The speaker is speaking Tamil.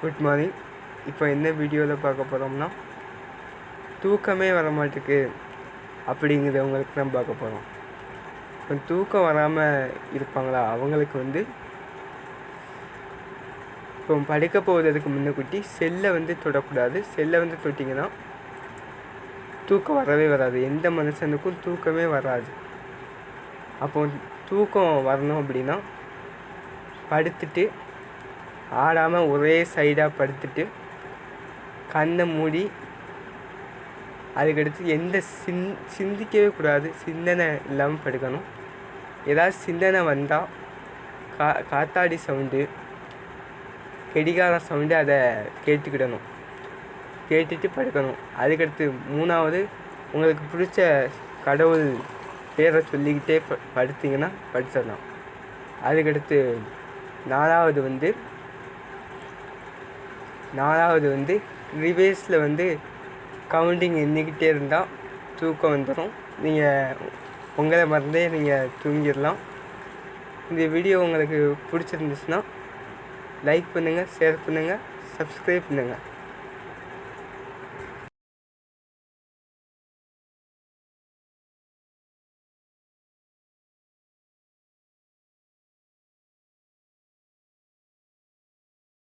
Good morning. இப்போ என்ன வீடியோவில் பார்க்க போகிறோம்னா தூக்கமே வர மாட்டேக்கு அப்படிங்கிறவங்களுக்கு தான் பார்க்க போகிறோம் இப்போ தூக்கம் வராமல் இருப்பாங்களா? அவங்களுக்கு வந்து இப்போ படுக்க போகிறதுக்கு முன்னக்குட்டி செல்லை வந்து தொடக்கூடாது. செல்லை வந்து தொட்டிங்கன்னா தூக்கம் வரவே வராது. எந்த மனுஷனுக்கும் தூக்கமே வராது. அப்போ தூக்கம் வரணும் அப்படின்னா படுத்துட்டு ஆடாமல் ஒரே சைடாக படுத்துட்டு கண்ணை மூடி அதுக்கடுத்து எந்த சிந் சிந்திக்கவே கூடாது. சிந்தனை இல்லாமல் படுக்கணும். ஏதாவது சிந்தனை வந்தால் கா காத்தாடி சவுண்டு கெடிகாரம் சவுண்டு அதை கேட்டுக்கிடணும். கேட்டுட்டு படுக்கணும். அதுக்கடுத்து மூணாவது உங்களுக்கு பிடிச்ச கடவுள் பேரை சொல்லிக்கிட்டே ப படுத்திங்கன்னா படிச்சிடலாம் அதுக்கடுத்து நாலாவது வந்து நாலாவது வந்து ரிவேஸில் வந்து கவுண்டிங் எண்ணிக்கிட்டே இருந்தால் தூக்கம் வந்துடும் நீங்கள் உங்களை மறந்தே நீங்கள் தூங்கிடலாம். இந்த வீடியோ உங்களுக்கு பிடிச்சிருந்துச்சுன்னா லைக் பண்ணுங்கள் ஷேர் பண்ணுங்கள் சப்ஸ்கிரைப் பண்ணுங்கள்